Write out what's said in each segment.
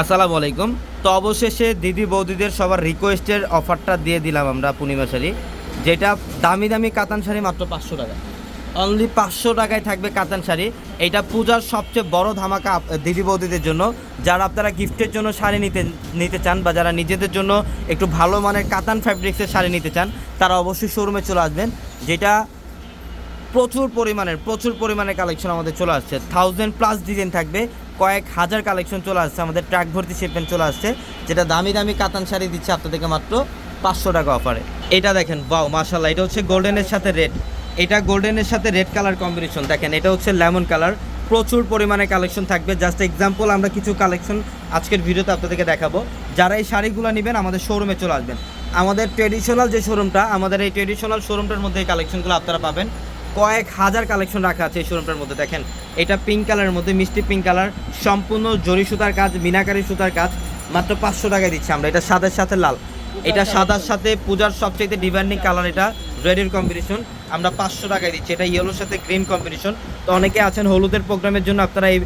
আসসালামু আলাইকুম। তো অবশেষে দিদি বৌদিদের সবার রিকোয়েস্টের অফারটা দিয়ে দিলাম আমরা পূর্ণিমা শাড়ি, যেটা দামি দামি কাতান শাড়ি মাত্র পাঁচশো টাকা। অনলি পাঁচশো টাকায় থাকবে কাতান শাড়ি। এটা পূজার সবচেয়ে বড় ধামাকা দিদি বৌদিদের জন্য। যারা আপনারা গিফটের জন্য শাড়ি নিতে নিতে চান বা যারা নিজেদের জন্য একটু ভালো মানের কাতান ফ্যাব্রিক্সের শাড়ি নিতে চান, তারা অবশ্যই শোরুমে চলে আসবেন, যেটা প্রচুর পরিমাণের প্রচুর পরিমাণের কালেকশন আমাদের চলে আসছে। থাউজেন্ড প্লাস ডিজাইন থাকবে। কয়েক হাজার কালেকশন চলে আসছে। আমাদের ট্র্যাক ভর্তি শিপমেন্ট চলে আসছে, যেটা দামি দামি কাতান শাড়ি দিচ্ছে আপনাদেরকে মাত্র পাঁচশো টাকা অফারে এটা দেখেন বাও মাশাল্লাহ এটা হচ্ছে গোল্ডেনের সাথে রেড এটা গোল্ডেনের সাথে রেড কালার কম্বিনেশন দেখেন, এটা হচ্ছে লেমন কালার প্রচুর পরিমাণে কালেকশন থাকবে। জাস্ট এক্সাম্পল আমরা কিছু কালেকশন আজকের ভিডিওতে আপনাদেরকে দেখাবো। যারা এই শাড়িগুলো নেবেন, আমাদের শোরুমে চলে আসবেন। আমাদের ট্রেডিশনাল যে শোরুমটা আমাদের এই ট্রেডিশনাল শোরুমটার মধ্যে এই কালেকশনগুলো আপনারা পাবেন। কয়েক হাজার কালেকশন রাখা আছে এই শোরুমটার মধ্যে। দেখেন এটা পিঙ্ক কালারের মধ্যে মিষ্টি পিঙ্ক কালার সম্পূর্ণ জরি সুতার কাজ মিনাকারি সুতার কাজ। মাত্র পাঁচশো টাকায় দিচ্ছি আমরা এটা সাদার সাথে লাল। এটা সাদার সাথে পূজার সবচেয়ে ডিমান্ডিং কালার এটা রেডের কম্বিনেশন আমরা পাঁচশো টাকায় দিচ্ছি এটা ইয়েলোর সাথে গ্রিন কম্বিনেশন তো অনেকে আছেন হলুদের প্রোগ্রামের জন্য আপনারা এই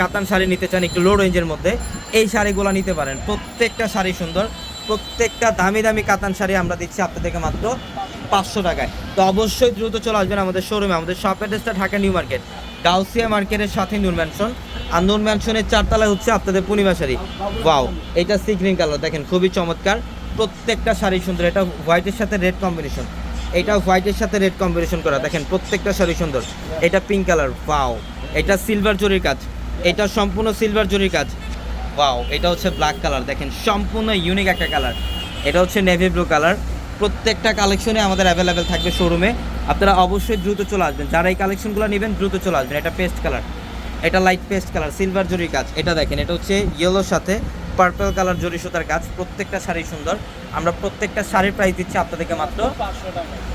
কাতান শাড়ি নিতে চান একটু লো রেঞ্জের মধ্যে এই শাড়িগুলো নিতে পারেন। প্রত্যেকটা শাড়ি সুন্দর প্রত্যেকটা দামি দামি কাতান শাড়ি আমরা দিচ্ছি আপনাদেরকে মাত্র পাঁচশো টাকায়। তো অবশ্যই দ্রুত চলে আসবেন আমাদের শোরুমে আমাদের শপ অ্যাড্রেসটা ঢাকা নিউ মার্কেট। গাউসিয়া মার্কেটের সাথে নূর ম্যানশন আর নূর ম্যানশনের চারতলায় হচ্ছে আপনাদের পূর্ণিমা শাড়ি। ওয়াও এটা সি গ্রিন কালার দেখেন, খুবই চমৎকার। প্রত্যেকটা শাড়ি সুন্দর। এটা হোয়াইটের সাথে রেড কম্বিনেশন এটা হোয়াইটের সাথে রেড কম্বিনেশন করা। দেখেন, প্রত্যেকটা শাড়ি সুন্দর। এটা পিঙ্ক কালার ওয়াও এটা সিলভার জরির কাজ। এটা সম্পূর্ণ সিলভার জরির কাজ। ওয়াও এটা হচ্ছে ব্ল্যাক কালার দেখেন, সম্পূর্ণ ইউনিক একটা কালার এটা হচ্ছে নেভি ব্লু কালার প্রত্যেকটা কালেকশনে আমাদের অ্যাভেলেবেল থাকবে শোরুমে আপনারা অবশ্যই দ্রুত চলে আসবেন। যারা এই কালেকশনগুলো নেবেন, দ্রুত চলে আসবেন। এটা পেস্ট কালার এটা লাইট পেস্ট কালার সিলভার জরির কাজ। এটা দেখেন, এটা হচ্ছে ইয়েলোর সাথে পার্পল কালার জরি সুতার কাজ। প্রত্যেকটা শাড়ি সুন্দর। আমরা প্রত্যেকটা শাড়ির প্রাইস দিচ্ছি আপনাদেরকে মাত্র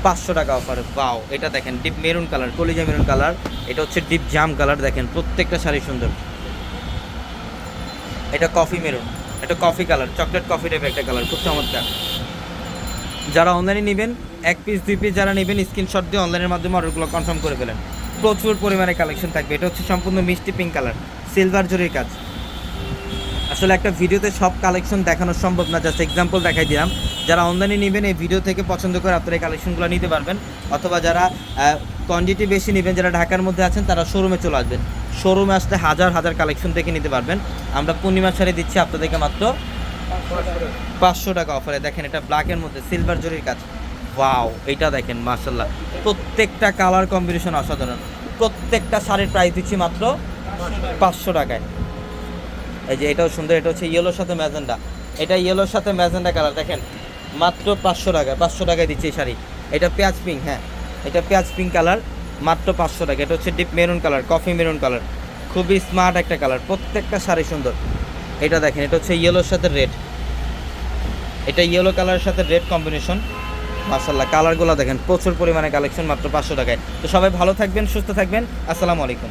পাঁচশো টাকা অফার বাও এটা দেখেন ডিপ মেরুন কালার কলিজা মেরুন কালার এটা হচ্ছে ডিপ জাম কালার দেখেন, প্রত্যেকটা শাড়ি সুন্দর। এটা কফি মেরুন এটা কফি কালার চকলেট কফি টাইপের একটা কালার খুব চমৎকার। যারা অনলাইনে নেবেন, এক পিস দুই পিস যারা নেবেন স্ক্রিনশট দিয়ে অনলাইনের মাধ্যমে অর্ডারগুলো কনফার্ম করে ফেলেন। প্রচুর পরিমাণে কালেকশন থাকবে। এটা হচ্ছে সম্পূর্ণ মিষ্টি পিঙ্ক কালার সিলভার জরির কাজ। আসলে একটা ভিডিওতে সব কালেকশন দেখানো সম্ভব না। জাস্ট এক্সাম্পল দেখাই দিলাম। যারা অনলাইনে নেবেন, এই ভিডিও থেকে পছন্দ করে আপনারা এই কালেকশনগুলো নিতে পারবেন। অথবা যারা কোয়ান্টিটি বেশি নেবেন, যারা ঢাকার মধ্যে আছেন, তারা শোরুমে চলে আসবেন। শোরুমে আসতে হাজার হাজার কালেকশন দেখে নিতে পারবেন। আমরা পূর্ণিমা শাড়ি দিচ্ছি আপনাদেরকে মাত্র পাঁচশো টাকা অফারে। দেখেন, এটা ব্ল্যাকের মধ্যে সিলভার জরির কাজ। ওয়াও এটা দেখেন মার্শাল্লাহ প্রত্যেকটা কালার কম্বিনেশন অসাধারণ। প্রত্যেকটা শাড়ির প্রাইস দিচ্ছি মাত্র পাঁচশো টাকায়। এই যে, এটাও সুন্দর, এটা হচ্ছে ইয়েলোর সাথে ম্যাজেন্ডা। এটা ইয়েলোর সাথে ম্যাজেন্ডা কালার দেখেন, মাত্র পাঁচশো টাকায় পাঁচশো টাকায় দিচ্ছে এই শাড়ি। এটা পেঁয়াজ পিঙ্ক হ্যাঁ এটা পেঁয়াজ পিঙ্ক কালার মাত্র পাঁচশো টাকা। এটা হচ্ছে deep maroon colour coffee maroon colour খুবই স্মার্ট একটা কালার প্রত্যেকটা শাড়ি সুন্দর। এটা দেখেন, এটা হচ্ছে ইয়েলোর সাথে রেড এটা ইয়েলো কালারের সাথে রেড কম্বিনেশন মাসাল্লাহ কালারগুলো দেখেন, প্রচুর পরিমাণে কালেকশন মাত্র পাঁচশো টাকায়। তো সবাই ভালো থাকবেন, সুস্থ থাকবেন। আসসালামু আলাইকুম।